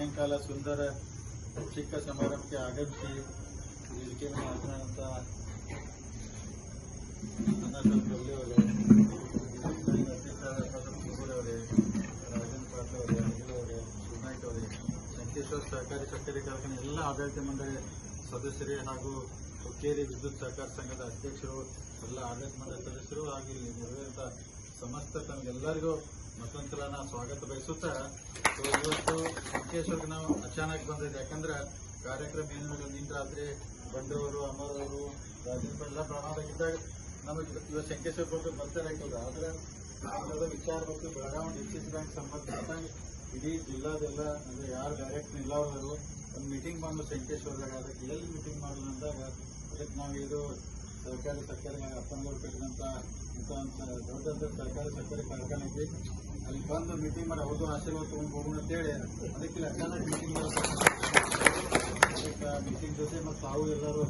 ಸಾಯಂಕಾಲ ಸುಂದರ ಚಿಕ್ಕ ಸಮಾರಂಭಕ್ಕೆ ಆಗಮಿಸಿ ಇದಕ್ಕೆ ಗೌರಿ ಅವರೇ ಸಹಕಾರಿ ಸಕ್ಕರೆ ಕಾರ್ಖಾನೆ ಎಲ್ಲ ಆಡಳಿತ ಮಂಡಳಿ ಸದಸ್ಯರೇ ಹಾಗೂ ಹುಕ್ಕೇರಿ ವಿದ್ಯುತ್ ಸಹಕಾರ ಸಂಘದ ಅಧ್ಯಕ್ಷರು, ಎಲ್ಲ ಆಡಳಿತ ಮಂಡಳಿ ಸದಸ್ಯರು ಹಾಗೂ ಇಲ್ಲಿ ನೆರವೇರಿದ ಸಮಸ್ತ ತಮಗೆಲ್ಲರಿಗೂ ಮತ್ತೊಂದು ಸಲ ನಾವು ಸ್ವಾಗತ ಬಯಸುತ್ತಾ ಇವತ್ತು ಮುಖೇಶ್ವರ್ಗೆ ನಾವು ಅಚಾನಕ್ ಬಂದಿದೆ. ಯಾಕಂದ್ರೆ ಕಾರ್ಯಕ್ರಮ ಏನು ನಿನ್ನ ರಾತ್ರಿ ಬಂಡವರು ಅಮರವರು ರಾಜೀವ್ ಎಲ್ಲ ಪ್ರಮಾಣದಾಗಿದ್ದಾಗ ನಮಗೆ ಇವತ್ತು ಶಂಕೇಶ್ವರ್ ಬರ್ತಾರೆ ಹಾಕಿಲ್ಲ ಆದ್ರೆ ಅದರ ವಿಚಾರ ಬಗ್ಗೆ ಬೆಳಗಾವಿ ಡಿಸಿಸ್ ಬ್ಯಾಂಕ್ ಸಂಬಂಧಪಟ್ಟಂಗೆ ಇಡೀ ಜಿಲ್ಲಾದೆಲ್ಲ, ಅಂದ್ರೆ ಯಾರು ಡೈರೆಕ್ಟ್ ನಿಲ್ಲವರು ಒಂದು ಮೀಟಿಂಗ್ ಮಾಡೋದು ಶಂಕೇಶ್ವರದಾಗ ಅದಕ್ಕೆ ಎಲ್ಲಿ ಮೀಟಿಂಗ್ ಮಾಡೋದು ಅಂದಾಗ ಅದಕ್ಕೆ ನಾವು ಇದು ಸರ್ಕಾರಿ ಸಕ್ಕರೆ ಅಪ್ಪನಗೌಡ ಕಟ್ಟಿದಂಥ ಇಂಥ ಒಂದು ದೊಡ್ಡ ಸರ್ಕಾರಿ ಸರ್ಕಾರಿ ಕಾರ್ಖಾನೆ ಐತಿ ಅಲ್ಲಿ ಬಂದು ಮೀಟಿಂಗ್ ಮಾಡಿ ಅವ್ರದ್ದು ಆಶೀರ್ವಾದ ತೊಗೊಂಡು ಹೋಗೋಣ ಅಂತೇಳಿ. ಅದಕ್ಕೆ ಅಚಾನಕ್ ಮೀಟಿಂಗ್ ಅದಕ್ಕೆ ಮೀಟಿಂಗ್ ಜೊತೆ ಮತ್ತು ತಾವು ಎಲ್ಲರೂ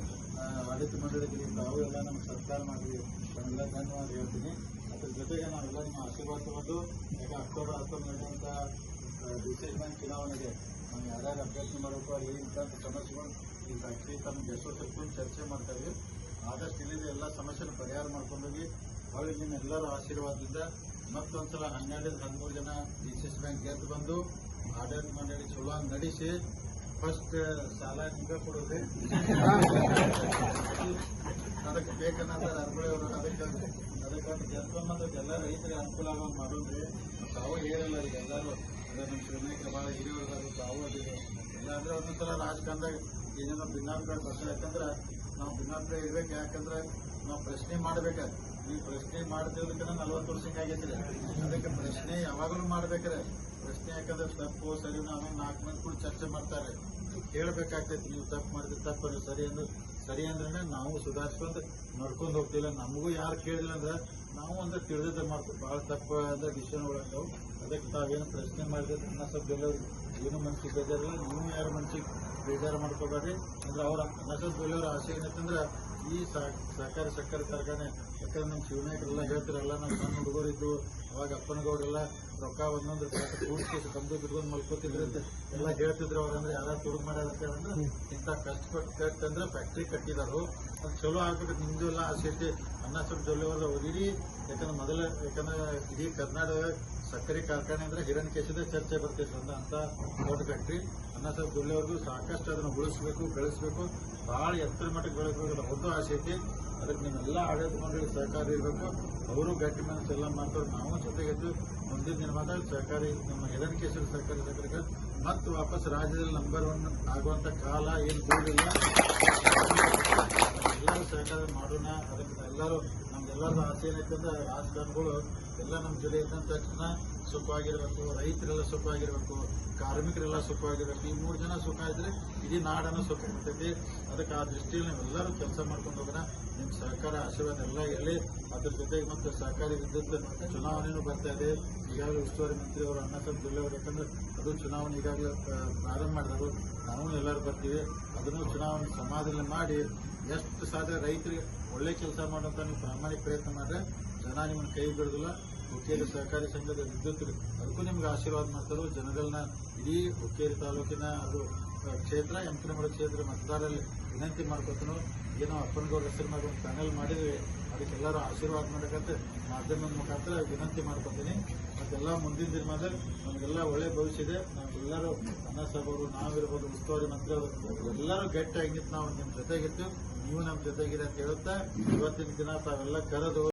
ಆಡಳಿತ ಮಂಡಳಿಗೆ ತಾವು ಎಲ್ಲ ನಮ್ಗೆ ಸರ್ಕಾರ ಮಾಡಿ ತಮ್ಮೆಲ್ಲ ಧನ್ಯವಾದ ಹೇಳ್ತೀನಿ. ಅದ್ರ ಜೊತೆಗೆ ನಾವೆಲ್ಲ ನಿಮ್ಮ ಆಶೀರ್ವಾದ ತಗೊಂಡು, ಯಾಕೆ ಅಕ್ಟೋಬರ್ ಹತ್ತೊಂದು ನಡೆಯುವಂಥ ಡಿಸಿಸ್ ಬ್ಯಾಂಕ್ ಚುನಾವಣೆಗೆ ನಾವು ಯಾರ್ಯಾರು ಅಭ್ಯರ್ಥಿ ಮಾಡಬೇಕು ಅಲ್ಲಿ ಇಂಥ ಸಮಸ್ಯೆಗಳು, ಈ ಫ್ಯಾಕ್ಟ್ರಿ ಗೆಸ್ಟ್ ಕರ್ಕೊಂಡು ಚರ್ಚೆ ಮಾಡ್ತಾರೆ ಆದಷ್ಟು ಇಲ್ಲಿಂದ ಎಲ್ಲ ಸಮಸ್ಯೆನ ಪರಿಹಾರ ಮಾಡ್ಕೊಂಡೋಗಿ ಹೊಳ್ಳಿ ನಿಮ್ಮ ಎಲ್ಲರ ಆಶೀರ್ವಾದದಿಂದ ಮತ್ತೊಂದ್ಸಲ ಹನ್ನೆರಡರಿಂದ ಹದಿಮೂರು ಜನ ಡಿ ಸಿ ಎಸ್ ಬ್ಯಾಂಕ್ ಗೆದ್ದು ಬಂದು ಆಡಳಿತ ಮಂಡಳಿ ಚಲೋ ನಡೆಸಿ ಫಸ್ಟ್ ಸಾಲ ನಿಮಗೆ ಕೊಡೋದು. ಅದಕ್ಕೆ ಬೇಕನ್ನ ಅರ್ಬಳಿ ಅವರು ಅದಕ್ಕೆ ಅದಕ್ಕೆ ಅನ್ನೋದಕ್ಕೆ ಎಲ್ಲ ರೈತರಿಗೆ ಅನುಕೂಲ ಆಗೋದು ಮಾಡೋದ್ರಿ ತಾವು ಹೇಳಲ್ಲ ಈಗ ಎಲ್ಲರೂ. ಅದೇ ನಮ್ಮ ಶಿವನಾಯಕರು ಭಾಳ ಹಿರಿಯವರು ತಾವು ಅದಿದೆ ಇಲ್ಲಾಂದ್ರೆ ಒಂದೊಂದ್ಸಲ ರಾಜಕಾರಣದಾಗ ಏನೇನೋ ಭಿನ್ನಾಭಿಪ್ರಾಯ ಬರ್ತಾರೆ ಯಾಕಂದ್ರೆ ನಾವು ಭಿನ್ನಾಭಿಪ್ರಾಯ ಇರ್ಬೇಕು ಯಾಕಂದ್ರೆ ನಾವು ಪ್ರಶ್ನೆ ಮಾಡ್ಬೇಕಾದ್ರೆ ಈ ಪ್ರಶ್ನೆ ಮಾಡ್ತಿರೋದಕ್ಕೆ ನಲ್ವತ್ತು ವರ್ಷಕ್ಕೆ ಆಗೈತ್ರಿ ಅದಕ್ಕೆ ಪ್ರಶ್ನೆ ಯಾವಾಗಲೂ ಮಾಡ್ಬೇಕ್ರೆ. ಪ್ರಶ್ನೆ ಯಾಕಂದ್ರೆ ತಪ್ಪು ಸರಿ ನಾನು ನಾಲ್ಕು ಮಂದಿ ಕೂಡ ಚರ್ಚೆ ಮಾಡ್ತಾರೆ. ಕೇಳ್ಬೇಕಾಗ್ತೈತಿ, ನೀವು ತಪ್ಪು ಮಾಡಿದ್ರೆ ತಪ್ಪು ಅಂದ್ರೆ ಸರಿ ಅಂದ್ರೆ ಸರಿ ಅಂದ್ರೆ ನಾವು ಸುಧಾರಿಸ್ಕೊಂಡು ನಡ್ಕೊಂಡು ಹೋಗ್ತಿಲ್ಲ. ನಮಗೂ ಯಾರು ಕೇಳಿಲ್ಲ ಅಂದ್ರೆ ನಾವು ಅಂದ್ರೆ ತಿಳಿದಿದ್ದೆ ಮಾಡ್ತೀವಿ ಭಾಳ ತಪ್ಪು ಅಂದ್ರೆ ಡಿಸಿಷನ್ ಒಳಗಾವು ಅದಕ್ಕೆ ತಾವೇನು ಪ್ರಶ್ನೆ ಮಾಡಿದ್ರೆ ನನ್ನ ಸ್ವಲ್ಪ ಏನು ಮನ್ಸಿಗೆ ಬೇಜಾರಿಲ್ಲ. ನೀವು ಯಾರು ಮನ್ಸಿಗೆ ಬೇಜಾರು ಮಾಡ್ಕೋಬೇಡ್ರಿ. ಅಂದ್ರೆ ಅವ್ರ ನಸದ್ ಎಲ್ಲರ ಆಸೆ ಏನಂತಂದ್ರೆ ಈ ಸಹ- ಸಹಕಾರಿ ಸಕ್ಕರೆ ಕಾರ್ಖಾನೆ ಯಾಕಂದ್ರೆ ನಮ್ಮ ಶಿವನಾಯಕರೆಲ್ಲ ಹೇಳ್ತಿರಲ್ಲ ನಮ್ಮ ಸಣ್ಣ ಹುಡುಗರಿದ್ದು ಅವಾಗ ಅಪ್ಪನಗೌಡರೆಲ್ಲ ರೊಕ್ಕ ಒಂದೊಂದು ಕೂಡಿಸಿ ಕಂಬಿ ಬಿಟ್ಕೊಂಡು ಮಲ್ಕೋತಿದ್ರು ಅಂತ ಎಲ್ಲ ಹೇಳ್ತಿದ್ರು ಅವ್ರಂದ್ರೆ ಯಾರು ದುಡ್ಡು ಮಾಡ್ಯಾರಂತ ಅಂದ್ರೆ ಇಂಥ ಕಷ್ಟಪಟ್ಟು ಕೇಳ್ತಂದ್ರೆ ಫ್ಯಾಕ್ಟ್ರಿ ಕಟ್ಟಿದಾರು. ಅದು ಚಲೋ ಆಗ್ಬೇಕು ನಿಮ್ದು ಎಲ್ಲ ಆಸೆ ಐತಿ ಅನ್ನ ಸ್ವಲ್ಪ ಜೊಲ್ಲೆ ಅವ್ರು ಓದಿರಿ ಯಾಕಂದ್ರೆ ಮೊದಲ ಯಾಕಂದ್ರೆ ಇಡೀ ಕರ್ನಾಟಕ ಸಕ್ಕರೆ ಕಾರ್ಖಾನೆ ಅಂದ್ರೆ ಹಿರಣ್ಯಕೇಶದ ಚರ್ಚೆ ಬರ್ತೈತೆ ಅಂತ ಅಂತ ದೊಡ್ಡ ಫ್ಯಾಕ್ಟ್ರಿ ಅನ್ನ ಸ್ವಲ್ಪ ಜೊಲ್ಲೆವರೆಗೂ ಸಾಕಷ್ಟು ಅದನ್ನು ಉಳಿಸ್ಬೇಕು, ಬೆಳೆಸ್ಬೇಕು. ಭಾಳ ಎತ್ತರ ಮಟ್ಟಕ್ಕೆ ಬೆಳೆಸ್ಬೇಕು ಅವ್ರದ್ದು ಆಸೆ ಐತಿ. ಅದಕ್ಕೆ ನಿಮ್ಮೆಲ್ಲ ಆಡಳಿತ ಮಂಡಳಿ ಸಹಕಾರ ಇರಬೇಕು. ಅವರು ಗಟ್ಟಿ ಮನಸ್ಸು ಎಲ್ಲ ಮಾಡ್ತಾರೆ. ನಾವು ಜೊತೆಗೆದ್ದು ಮುಂದಿನ ದಿನ ಮಾತ್ರ ಸಹಕಾರಿ ನಮ್ಮ ಹಿರಣ್ಯಕೇಶ್ವರ ಸಹಕಾರಿ ಸಹಕಾರ ಮತ್ತು ವಾಪಸ್ ರಾಜ್ಯದಲ್ಲಿ ನಂಬರ್ ಒನ್ ಆಗುವಂತ ಕಾಲ ಏನು ದೂರಿಲ್ಲ ಎಲ್ಲರೂ ಸಹಕಾರ ಮಾಡೋಣ. ಅದಕ್ಕೆ ಎಲ್ಲರೂ ನಮ್ದೆಲ್ಲರದು ಆಸೆ ಏನೈತೆ ಅಂದ್ರೆ ರಾಜಕಾರಣಿಗಳು ಎಲ್ಲ ನಮ್ಮ ಜೊತೆ ಇದ್ದಂತ ತಕ್ಷಣ ಸುಖವಾಗಿರ್ಬೇಕು, ರೈತರೆಲ್ಲ ಸುಖವಾಗಿರ್ಬೇಕು, ಕಾರ್ಮಿಕರೆಲ್ಲ ಸುಖವಾಗಿರ್ಬೇಕು, ಈ ಮೂರು ಜನ ಸುಖ ಇದ್ರೆ ಇಡೀ ನಾಡನ ಸುಖ ಇರ್ತೈತಿ. ಅದಕ್ಕೆ ಆ ದೃಷ್ಟಿಯಲ್ಲಿ ನಾವೆಲ್ಲರೂ ಕೆಲಸ ಮಾಡ್ಕೊಂಡು ಹೋಗೋಣ. ನಿಮ್ಮ ಸಹಕಾರ, ಆಶೀರ್ವಾದ ಎಲ್ಲ ಎಲ್ಲಿ ಅದ್ರ ಜೊತೆಗೆ ಮತ್ತು ಸಹಕಾರಿ ವಿದ್ಯುತ್ ಚುನಾವಣೆನೂ ಬರ್ತಾ ಇದೆ. ಈಗಾಗಲೇ ಉಸ್ತುವಾರಿ ಮಂತ್ರಿ ಅವರು ಅಣ್ಣ ಜಿಲ್ಲೆ ಅವರು, ಯಾಕಂದ್ರೆ ಅದು ಚುನಾವಣೆ ಈಗಾಗಲೇ ಪ್ರಾರಂಭ ಮಾಡಿದ್ರು ನಾವು ಎಲ್ಲರೂ ಬರ್ತೀವಿ. ಅದನ್ನು ಚುನಾವಣೆ ಸಮಾಧಾನ ಮಾಡಿ ಎಷ್ಟು ಸಾಧ್ಯ ರೈತರಿಗೆ ಒಳ್ಳೆ ಕೆಲಸ ಮಾಡುವಂತ ನೀವು ಪ್ರಾಮಾಣಿಕ ಪ್ರಯತ್ನ ಮಾಡಿದ್ರೆ ಜನ ನಿಮ್ಮನ್ನ ಕೈ ಬಿಡೋದಿಲ್ಲ ಹುಕ್ಕೇರಿ ಸಹಕಾರಿ ಸಂಘದ ವಿದ್ಯುತ್ ಅದಕ್ಕೂ ನಿಮ್ಗೆ ಆಶೀರ್ವಾದ ಮಾಡ್ತಾರೆ. ಜನಗಳನ್ನ ಇಡೀ ಹುಕ್ಕೇರಿ ತಾಲೂಕಿನ ಅದು ಕ್ಷೇತ್ರ ಎಂಕನಮಡ ಕ್ಷೇತ್ರ ಮತದಾರರಲ್ಲಿ ವಿನಂತಿ ಮಾಡ್ಕೊತನು, ಏನೋ ಅಪ್ಪನಗೌಡ ಹೆಸರು ಮಾಡಿ ಒಂದು ಪ್ಯಾನೆಲ್ ಮಾಡಿದ್ವಿ ಅದಕ್ಕೆಲ್ಲರೂ ಆಶೀರ್ವಾದ ಮಾಡಕಂತ ಮಾಧ್ಯಮದ ಮುಖಾಂತರ ವಿನಂತಿ ಮಾಡ್ಕೊತೀನಿ. ಮತ್ತೆಲ್ಲ ಮುಂದಿನ ದಿನಮಾದಲ್ಲಿ ನಮಗೆಲ್ಲ ಒಳ್ಳೆ ಭವಿಷ್ಯ ಇದೆ. ನಾವೆಲ್ಲರೂ ಅನ್ನ ಅವರು ನಾವಿರ್ಬೋದು, ಉಸ್ತುವಾರಿ ಮಂತ್ರಿ ಎಲ್ಲರೂ ಗೆಟ್ಟ ಹೆಂಗಿತ್ತು. ನಾವು ನಿಮ್ಮ ಜೊತೆಗಿತ್ತು. ನೀವು ನಮ್ಮ ಜೊತೆಗಿರಿ ಅಂತ ಹೇಳುತ್ತಾ, ಇವತ್ತಿನ ದಿನ ತಾವೆಲ್ಲ ಕರೆದು